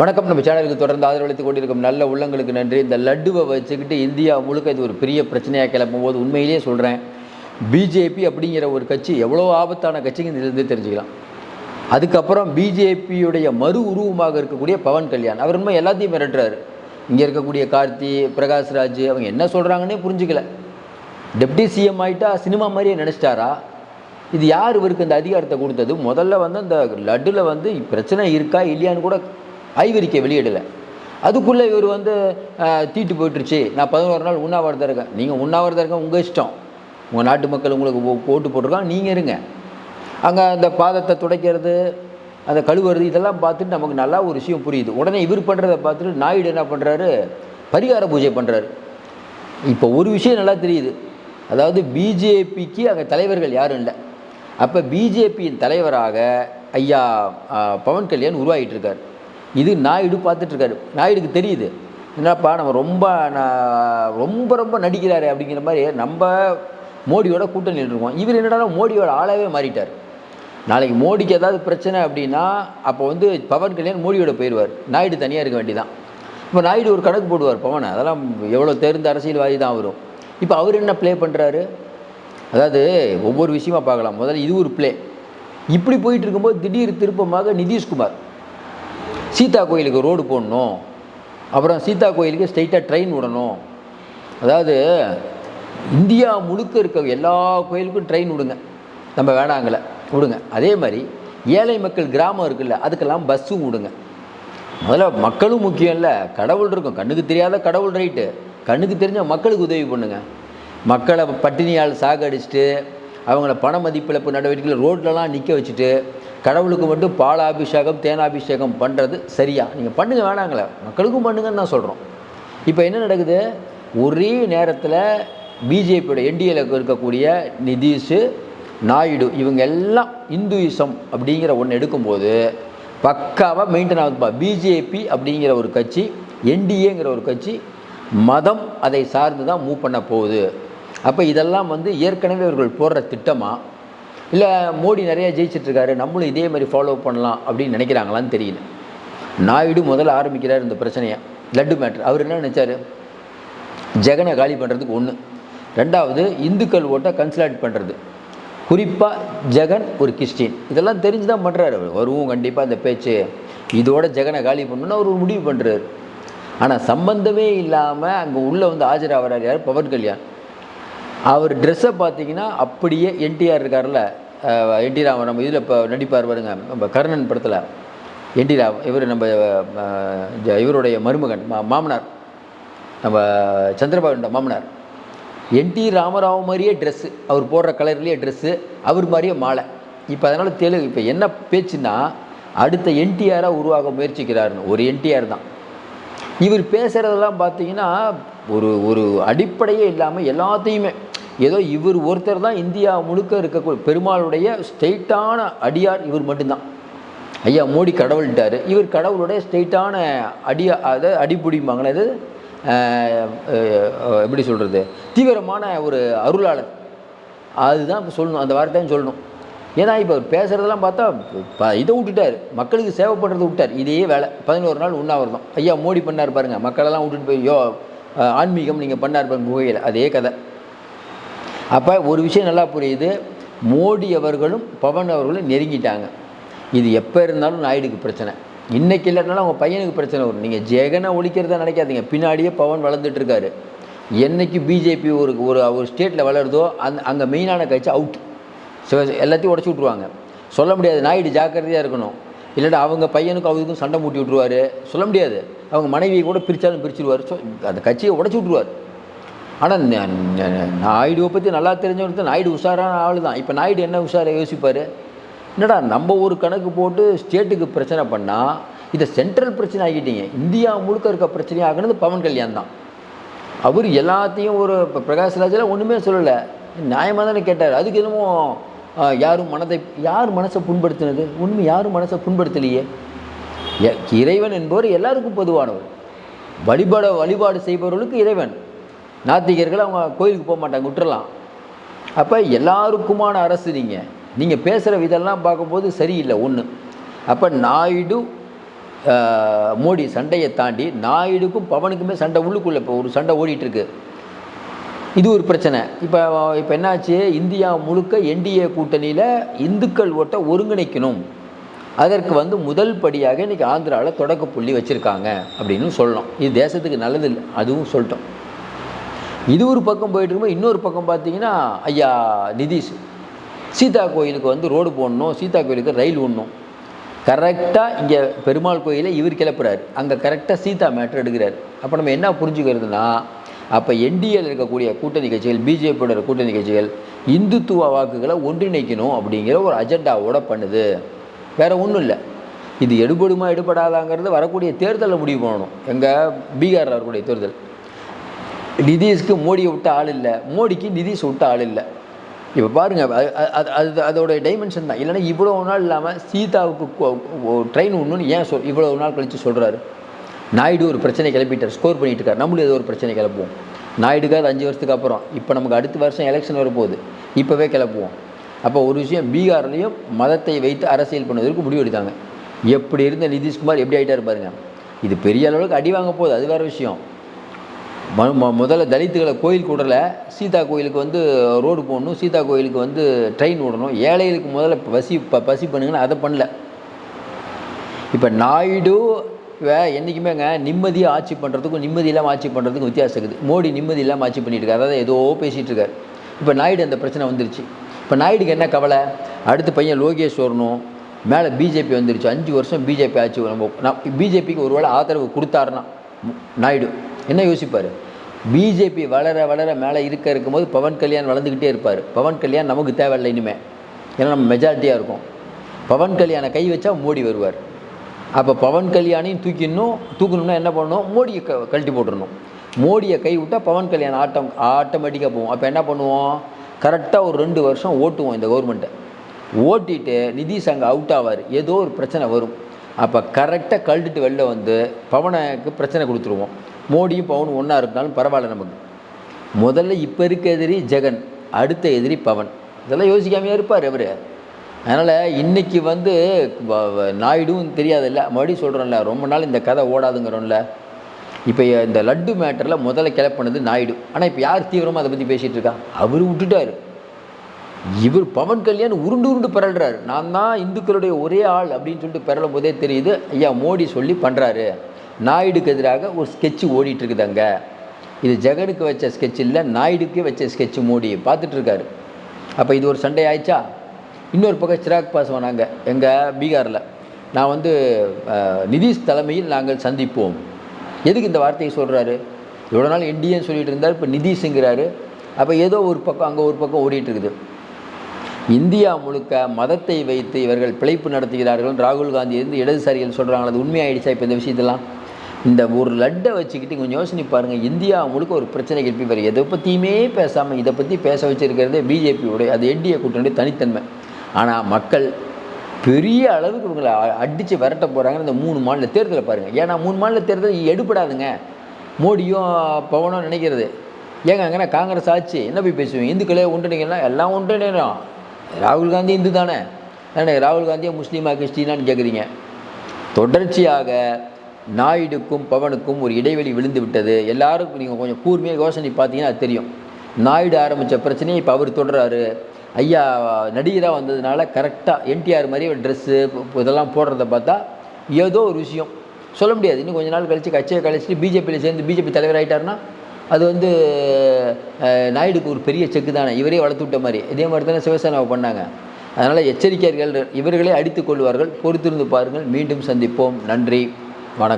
வணக்கம். நம்ம சேனலுக்கு தொடர்ந்து ஆதரவளித்துக் கொண்டிருக்கும் நல்ல உள்ளங்களுக்கு நன்றி. இந்த லட்டுவை வச்சுக்கிட்டு இந்தியா முழுக்க இது ஒரு பெரிய பிரச்சனையாக கிளப்பும் போது உண்மையிலேயே சொல்கிறேன் பிஜேபி அப்படிங்கிற ஒரு கட்சி எவ்வளோ ஆபத்தான கட்சிங்க இதிலிருந்து தெரிஞ்சுக்கலாம். அதுக்கப்புறம் பிஜேபியுடைய மறு உருவமாக இருக்கக்கூடிய பவன் கல்யாண். அவர் உண்மை எல்லாத்தையும் மிரட்டுறாரு. இங்கே இருக்கக்கூடிய கார்த்தி பிரகாஷ்ராஜ் அவங்க என்ன சொல்கிறாங்கன்னே புரிஞ்சுக்கல. டெப்டி சிஎம் ஆகிட்டா சினிமா மாதிரியே நினச்சிட்டாரா? இது யார் இவருக்கு இந்த அதிகாரத்தை கொடுத்தது? முதல்ல வந்து அந்த லட்டில் வந்து பிரச்சனை இருக்கா இல்லையான்னு கூட ஐவரிக்கை வெளியிடலை. அதுக்குள்ளே இவர் வந்து தீட்டு போயிட்டுருச்சு. நான் பதினோரு நாள் உண்ணாவிரதம் இருக்கேன். நீங்கள் உண்ணாவிரதம் இருக்க உங்கள் இஷ்டம். உங்கள் நாட்டு மக்கள் உங்களுக்கு ஓ- ஓட்டு போட்டிருக்காங்க நீங்கள் இருங்க. அங்கே அந்த பாதத்தை துடைக்கிறது அந்த கழுவுறது இதெல்லாம் பார்த்துட்டு நமக்கு நல்லா ஒரு விஷயம் புரியுது. உடனே இவர் பண்ணுறதை பார்த்துட்டு நாயுடு என்ன பண்ணுறாரு பரிகார பூஜை பண்ணுறாரு இப்போ ஒரு விஷயம் நல்லா தெரியுது. அதாவது பிஜேபிக்கு அங்கே தலைவர்கள் யாரும் இல்லை. அப்போ பிஜேபியின் தலைவராக ஐயா பவன் கல்யாண் உருவாகிட்டு இருக்கார். இது நாயுடு பார்த்துட்ருக்காரு. நாயுடுக்கு தெரியுது. என்னப்பா நம்ம ரொம்ப நான் ரொம்ப ரொம்ப நடிக்கிறாரு அப்படிங்கிற மாதிரி நம்ம மோடியோட கூட்டணி இருக்கோம் இவர் என்னடா மோடியோட ஆளாவே மாறிட்டார். நாளைக்கு மோடிக்கு ஏதாவது பிரச்சனை அப்படின்னா அப்போ வந்து பவன் கல்யாண் மோடியோட போயிடுவார். நாயுடு தனியாக இருக்க வேண்டியதான் இப்போ நாயுடு ஒரு கணக்கு போடுவார் பவனை. அதெல்லாம் எவ்வளோ தெரிந்த அரசியல்வாதி தான் வரும் இப்போ அவர் என்ன ப்ளே பண்ணுறாரு அதாவது ஒவ்வொரு விஷயமா பார்க்கலாம். முதல்ல இது ஒரு ப்ளே இப்படி போயிட்டு இருக்கும்போது திடீர் திருப்பமாக நிதிஷ்குமார். சீதா கோயிலுக்கு ரோடு போடணும். அப்புறம் சீதா கோயிலுக்கு ஸ்ட்ரைட்டாக ட்ரெயின் விடணும். அதாவது இந்தியா முழுக்க இருக்க எல்லா கோயிலுக்கும் ட்ரெயின் விடுங்க. நம்ம வேணாங்கள விடுங்க. அதே மாதிரி ஏழை மக்கள் கிராமம் இருக்குல்ல அதுக்கெல்லாம் பஸ்ஸும் விடுங்க. முதல்ல மக்களும் முக்கியம் இல்லை கடவுள் இருக்கும். கண்ணுக்கு தெரியாத கடவுள் ரைட்டு கண்ணுக்கு தெரிஞ்ச மக்களுக்கு உதவி பண்ணுங்க. மக்களை பட்டினியால் சாகடிச்சிட்டு அவங்கள பண மதிப்பிழப்பு நடவடிக்கைகள் ரோட்லலாம் நிற்க வச்சுட்டு கடவுளுக்கு மட்டும் பாலாபிஷேகம் தேனாபிஷேகம் பண்ணுறது சரியா? நீங்கள் பண்ணுங்க வேணாங்களே. மக்களுக்கும் பண்ணுங்கன்னு தான் சொல்கிறோம் இப்போ என்ன நடக்குது? ஒரே நேரத்தில் பிஜேபியோட என்டிஏல இருக்கக்கூடிய நிதிஷு நாயுடு இவங்க எல்லாம் இந்துயிசம் அப்படிங்கிற ஒன்று எடுக்கும்போது பக்காவாக மெயின்டைன் ஆகுதுப்பா. பிஜேபி அப்படிங்கிற ஒரு கட்சி என்டிஏங்கிற ஒரு கட்சி மதம் அதை சார்ந்து தான் மூவ் பண்ண போகுது. அப்போ இதெல்லாம் வந்து ஏற்கனவே இவர்கள் போடுற திட்டமாக இல்லை மோடி நிறையா ஜெயிச்சிட்ருக்காரு நம்மளும் இதே மாதிரி ஃபாலோ பண்ணலாம் அப்படின்னு நினைக்கிறாங்களான்னு தெரியல. நாயுடு முதல்ல ஆரம்பிக்கிறார் இந்த பிரச்சனையை. லட்டு மேட்ரு அவர் என்ன நினச்சாரு? ஜெகனை காலி பண்ணுறதுக்கு ஒன்று ரெண்டாவது இந்துக்கள் ஓட்டை கன்சல்ட் பண்ணுறது குறிப்பாக ஜெகன் ஒரு கிறிஸ்டின். இதெல்லாம் தெரிஞ்சு தான் பண்ணுறாரு அவர். வருவோம் கண்டிப்பாக இந்த பேச்சு. இதோட ஜெகனை காலி பண்ணணும்னு அவர் ஒரு முடிவு பண்ணுறாரு ஆனால் சம்பந்தமே இல்லாமல் அங்கே உள்ளே வந்து ஆஜராகிறார் யார்? பவன் கல்யாண். அவர் ட்ரெஸ்ஸை பார்த்தீங்கன்னா அப்படியே என்டிஆர் இருக்கார்ல என்டி ராமன் நம்ம இதில் இப்போ நடிப்பார் பாருங்க நம்ம கர்ணன் படத்தில். என்டி ராவ் இவர் நம்ம இவருடைய மருமகன் மா மாமனார். நம்ம சந்திரபாபுண்ட மாமனார். என்டி ராமராவ் மாதிரியே ட்ரெஸ்ஸு அவர் போடுற கலர்லேயே ட்ரெஸ்ஸு அவர் மாதிரியே மாலை. இப்போ அதனால் தெலுங்கு இப்போ என்ன பேச்சுன்னா அடுத்த என்டிஆராக உருவாக முயற்சிக்கிறாருன்னு ஒரு என்டிஆர் தான். இவர் பேசுகிறதெல்லாம் பார்த்தீங்கன்னா ஒரு ஒரு அடிப்படையே இல்லாமல் எல்லாத்தையுமே. ஏதோ இவர் ஒருத்தர் தான் இந்தியா முழுக்க இருக்கக்கூடிய பெருமாளுடைய ஸ்ட்ரெயிட்டான அடியார் இவர் மட்டும்தான். ஐயா மோடி கடவுள்ட்டார். இவர் கடவுளுடைய ஸ்ட்ரெயிட்டான அடியா அதை அடிப்பிடிப்பாங்களே அது எப்படி சொல்கிறது தீவிரமான ஒரு அருளாளர். அதுதான் இப்போ சொல்லணும். அந்த வார்த்தையும் சொல்லணும். ஏன்னா இப்போ பேசுகிறதெல்லாம் பார்த்தா ப- இதை விட்டுட்டார். மக்களுக்கு சேவை பண்ணுறது விட்டார். இதே வேலை. பதினோரு நாள் உண்ணாவிரதம். ஐயா மோடி பண்ணார் பாருங்க. மக்களெல்லாம் விட்டுட்டு போய் யோ ஆன்மீகம் நீங்கள் பண்ணார் பாருங்க குகையில். அதே கதை. அப்போ ஒரு விஷயம் நல்லா புரியுது. மோடி அவர்களும் பவன் அவர்களும் நெருங்கிட்டாங்க. இது எப்போ இருந்தாலும் நாயுடுக்கு பிரச்சனை. இன்றைக்கி இல்லைனாலும் அவங்க பையனுக்கு பிரச்சனை வரும். நீங்கள் ஜெகனை ஒழிக்கிறதா நினைக்காதீங்க. பின்னாடியே பவன் வளர்ந்துட்டு என்றைக்கு என்னைக்கு பிஜேபி ஒரு ஒரு ஸ்டேட்டில் வளருதோ அந்த அங்கே மெயினான கட்சி அவுட் ஸோ எல்லாத்தையும் உடச்சி விட்ருவாங்க சொல்ல முடியாது. நாயுடு ஜாக்கிரதையாக இருக்கணும். இல்லாட்டா அவங்க பையனுக்கும் அவருக்கும் சண்டை மூட்டி விட்ருவாரு சொல்ல முடியாது. அவங்க மனைவியை கூட பிரித்தாலும் பிரிச்சிருவார். ஸோ அந்த கட்சியை உடச்சி விட்ருவார் ஆனால் நாயுடுவை பற்றி நல்லா தெரிஞ்சவனுக்கு நாயுடு உஷாரான ஆள் தான் இப்போ நாயுடு என்ன உஷாரை யோசிப்பார்? என்னடா நம்ம ஒரு கணக்கு போட்டு ஸ்டேட்டுக்கு பிரச்சனை பண்ணால் இதை சென்ட்ரல் பிரச்சனை ஆகிட்டீங்க இந்தியா முழுக்க இருக்க பிரச்சனை ஆகினது பவன் கல்யாண் தான். அவர் எல்லாத்தையும் ஒரு இப்போ பிரகாஷ்ராஜெல்லாம் ஒன்றுமே சொல்லலை. நியாயமாக தானே கேட்டார். அதுக்கு என்னமோ யாரும் மனதை யார் மனசை புண்படுத்தினது? உண்மை யாரும் மனசை புண்படுத்தலையே? இறைவன் என்பவர் எல்லாருக்கும் பொதுவானவர். வழிபாட வழிபாடு செய்பவர்களுக்கு இறைவன். நாத்திகர்கள் அவங்க கோயிலுக்கு போக மாட்டாங்க விட்டுறலாம். அப்போ எல்லாருக்குமான அரசு நீங்கள் நீங்கள் பேசுகிற விதெல்லாம் பார்க்கும்போது சரியில்லை ஒன்று அப்போ நாயுடு மோடி சண்டையை தாண்டி நாயுடுக்கும் பவனுக்குமே சண்டை உள்ளுக்குள்ளே இப்போ ஒரு சண்டை ஓடிட்டுருக்கு இது ஒரு பிரச்சனை. இப்போ இப்போ என்னாச்சு? இந்தியா முழுக்க என்டிஏ கூட்டணியில் இந்துக்கள் ஓட்டை ஒருங்கிணைக்கணும். அதற்கு வந்து முதல் படியாக இன்றைக்கி ஆந்திராவில் தொடக்க புள்ளி வச்சுருக்காங்க அப்படின்னு சொல்லலாம் இது தேசத்துக்கு நல்லது இல்லை அதுவும் சொல்லிட்டோம். இது ஒரு பக்கம் போயிட்டு இருக்கும்போது இன்னொரு பக்கம் பார்த்தீங்கன்னா ஐயா நிதிஷ். சீதா கோயிலுக்கு வந்து ரோடு போடணும் சீதா கோயிலுக்கு ரயில் ஒன்றும் கரெக்டாக இங்கே பெருமாள் கோயிலை இவர் கிளப்புறாரு. அங்கே கரெக்டாக சீதா மேட்ரு எடுக்கிறார். அப்போ நம்ம என்ன புரிஞ்சுக்கிறதுனா அப்போ என்டிஏல இருக்கக்கூடிய கூட்டணி கட்சிகள் பிஜேபியோட கூட்டணி கட்சிகள் இந்துத்துவ வாக்குகளை ஒன்றிணைக்கணும் அப்படிங்கிற ஒரு அஜெண்டாவோட பண்ணுது. வேறு ஒன்றும் இல்லை. இது எடுபடுமா எடுபடாதாங்கிறது வரக்கூடிய தேர்தலில் முடிவு பண்ணணும். எங்கள் பீகாரில் வரக்கூடிய தேர்தல். நிதிஷ்க்கு மோடியை விட்ட ஆள் இல்லை. மோடிக்கு நிதிஷ் விட்ட ஆள் இல்லை. இப்போ பாருங்கள் அது அது அது அதோட டைமென்ஷன் தான். இல்லைன்னா இவ்வளோ நாள் இல்லாமல் சீதாவுக்கு ட்ரெயின் ஒன்றுன்னு ஏன் சொல் இவ்வளோ நாள் கழித்து சொல்கிறாரு நாயுடு ஒரு பிரச்சனை கிளப்பிட்டார். ஸ்கோர் பண்ணிட்டு இருக்கார் நம்மளும் ஏதோ ஒரு பிரச்சனை கிளப்புவோம். நாயுடுக்காவது அஞ்சு வருஷத்துக்கு அப்புறம். இப்போ நமக்கு அடுத்த வருஷம் எலெக்ஷன் வரப்போகுது. இப்போவே கிளப்புவோம். அப்போ ஒரு விஷயம் பீகார்லேயும் மதத்தை வைத்து அரசியல் பண்ணுவதற்கு முடிவு எடுத்தாங்க. எப்படி இருந்த நிதிஷ்குமார் எப்படி ஆகிட்டார் பாருங்க. இது பெரிய அளவுக்கு அடி வாங்க போகுது. அது வேறு விஷயம். ம- முதல்ல தலித்துகளை கோயில் கூடல. சீதா கோயிலுக்கு வந்து ரோடு போடணும். சீதா கோயிலுக்கு வந்து ட்ரெயின் விடணும் ஏழைகளுக்கு முதல்ல பசி ப பசி பண்ணுங்கன்னு அதை பண்ணல. இப்போ நாயுடு இப்போ என்றைக்குமேங்க நிம்மதியாக ஆட்சி பண்ணுறதுக்கும் நிம்மதி இல்லாமல் ஆட்சி பண்ணுறதுக்கும் வித்தியாசம் இருக்குது. மோடி நிம்மதி இல்லாமல் ஆட்சி பண்ணிட்டு இருக்காரு அதாவது ஏதோ பேசிகிட்டு இருக்காரு. இப்போ நாயுடு அந்த பிரச்சனை வந்துருச்சு. இப்போ நாயுடுக்கு என்ன கவலை? அடுத்த பையன் லோகேஷ் வரணும். மேலே பிஜேபி வந்துருச்சு. அஞ்சு வருஷம் பிஜேபி ஆட்சி நம்ம நான் பிஜேபிக்கு ஒருவேளை ஆதரவு கொடுத்தாருன்னா நாயுடு என்ன யோசிப்பார்? பிஜேபி வளர வளர மேலே இருக்க இருக்கும்போது பவன் கல்யாண் வளர்ந்துக்கிட்டே இருப்பார். பவன் கல்யாண் நமக்கு தேவையில்லை இனிமே. ஏன்னா நம்ம மெஜாரிட்டியாக இருக்கும். பவன் கல்யாணை கை வச்சா மோடி வருவார். அப்போ பவன் கல்யாணையும் தூக்கிடணும் தூக்கணும்னா என்ன பண்ணணும்? மோடியை க கழட்டி போட்டுடணும். மோடியை கை விட்டால் பவன் கல்யாணம் ஆட்டம் ஆட்டோமேட்டிக்காக போவோம். அப்போ என்ன பண்ணுவோம்? கரெக்டாக ஒரு ரெண்டு வருஷம் ஓட்டுவோம் இந்த கவர்மெண்ட்டை ஓட்டிட்டு நிதிஷ் அங்கே அவுட் ஆவார். ஏதோ ஒரு பிரச்சனை வரும். அப்போ கரெக்டாக கழட்டிட்டு வெளில வந்து பவனுக்கு பிரச்சனை கொடுத்துருவோம். மோடியும் பவனும் ஒன்றா இருந்தாலும் பரவாயில்ல நமக்கு. முதல்ல இப்போ இருக்க எதிரி ஜெகன் அடுத்த எதிரி பவன். இதெல்லாம் யோசிக்காமையே இருப்பார் அவர். அதனால் இன்னைக்கு வந்து வ- நாயுடும் தெரியாதில்ல. மறுபடியும் சொல்கிறோம்ல ரொம்ப நாள் இந்த கதை ஓடாதுங்கிறோம்ல. இப்போ இந்த லட்டு மேட்டரில் முதல்ல கிளப்பினது நாயுடு. ஆனால் இப்போ யார் தீவிரமாக அதை பற்றி பேசிகிட்டு இருக்கா? அவர் விட்டுட்டாரு. இவர் பவன் கல்யாண் உருண்டு உருண்டு பிறல்றாரு. நான் தான் இந்துக்களுடைய ஒரே ஆள் அப்படின்னு சொல்லிட்டு பிறலும் போதே தெரியுது. ஐயா மோடி சொல்லி பண்ணுறாரு நாயுடுக்கு எதிராக ஒரு ஸ்கெட்ச் ஓடிட்டுருக்குது அங்கே. இது ஜெகனுக்கு வச்ச ஸ்கெட்ச் இல்லை நாயுடுக்கு வச்ச ஸ்கெட்ச் மோடி. பார்த்துட்ருக்காரு அப்போ இது ஒரு சண்டை ஆயிடுச்சா இன்னொரு பக்கம் சிராக் பாஸ்வான் அங்கே எங்கள் பீகாரில். நான் வந்து நிதிஷ் தலைமையில் நாங்கள் சந்திப்போம். எதுக்கு இந்த வார்த்தையை சொல்கிறாரு இவ்வளோ நாள் என்டிஏன்னு சொல்லிட்டு இருந்தார் இப்போ நிதிஷுங்கிறாரு. அப்போ ஏதோ ஒரு பக்கம் அங்கே ஒரு பக்கம் ஓடிட்டு இருக்குது இந்தியா முழுக்க மதத்தை வைத்து இவர்கள் பிழைப்பு நடத்துகிறார்கள். ராகுல் காந்தி இருந்து இடதுசாரிகள் சொல்கிறாங்க அது உண்மையாயிடுச்சா இப்போ இந்த விஷயத்தெல்லாம்? இந்த ஒரு லட்டை வச்சுக்கிட்டு கொஞ்சம் யோசனை பாருங்கள் இந்தியா முழுக்க ஒரு பிரச்சனை கிளப்பி வரும் எதை பற்றியுமே பேசாமல் இதை பற்றி பேச வச்சிருக்கிறதே பிஜேபியோடைய அது என்டிஏ கூட்டணியுடைய தனித்தன்மை. ஆனால் மக்கள் பெரிய அளவுக்கு இவங்களை அடித்து விரட்ட போகிறாங்க இந்த மூணு மாநில தேர்தலை பாருங்கள் ஏன்னா மூணு மாநில தேர்தல் எடுபடாதுங்க. மோடியும் பவனும் நினைக்கிறது. ஏங்க அங்கே காங்கிரஸ் ஆச்சு. என்ன போய் பேசுவீங்க? இந்துக்களே ஒன்றிணைங்கன்னா எல்லாம் ஒன்றிணைறோம் ராகுல் காந்தி இந்து தானே. ஏன்னா ராகுல் காந்தியை முஸ்லீமா கிறிஸ்டினான்னு கேட்குறீங்க தொடர்ச்சியாக நாயுடுக்கும் பவனுக்கும் ஒரு இடைவெளி விழுந்து விட்டது. எல்லாருக்கும் நீங்கள் கொஞ்சம் கூர்மையாக யோசனை பார்த்தீங்கன்னா அது தெரியும். நாயுடு ஆரம்பித்த பிரச்சனையை இப்போ அவர் தொடர்றாரு. ஐயா நடிகராக வந்ததுனால கரெக்டாக என்டிஆர் மாதிரி ட்ரெஸ்ஸு இதெல்லாம் போடுறத பார்த்தா ஏதோ ஒரு விஷயம். சொல்ல முடியாது. இன்னும் கொஞ்ச நாள் கழித்து கட்சியை கழிச்சிட்டு பிஜேபியில் சேர்ந்து பிஜேபி தலைவர் ஆகிட்டார்னா அது வந்து நாயுடுக்கு ஒரு பெரிய செக்கு தானே. இவரே வளர்த்து விட்ட மாதிரி. இதே மாதிரி தானே சிவசேனாவை பண்ணாங்க. அதனால் எச்சரிக்கையார்கள் இவர்களே அடித்துக் கொள்வார்கள். பொறுத்திருந்து பாருங்கள். மீண்டும் சந்திப்போம். நன்றி. வணக்கம்.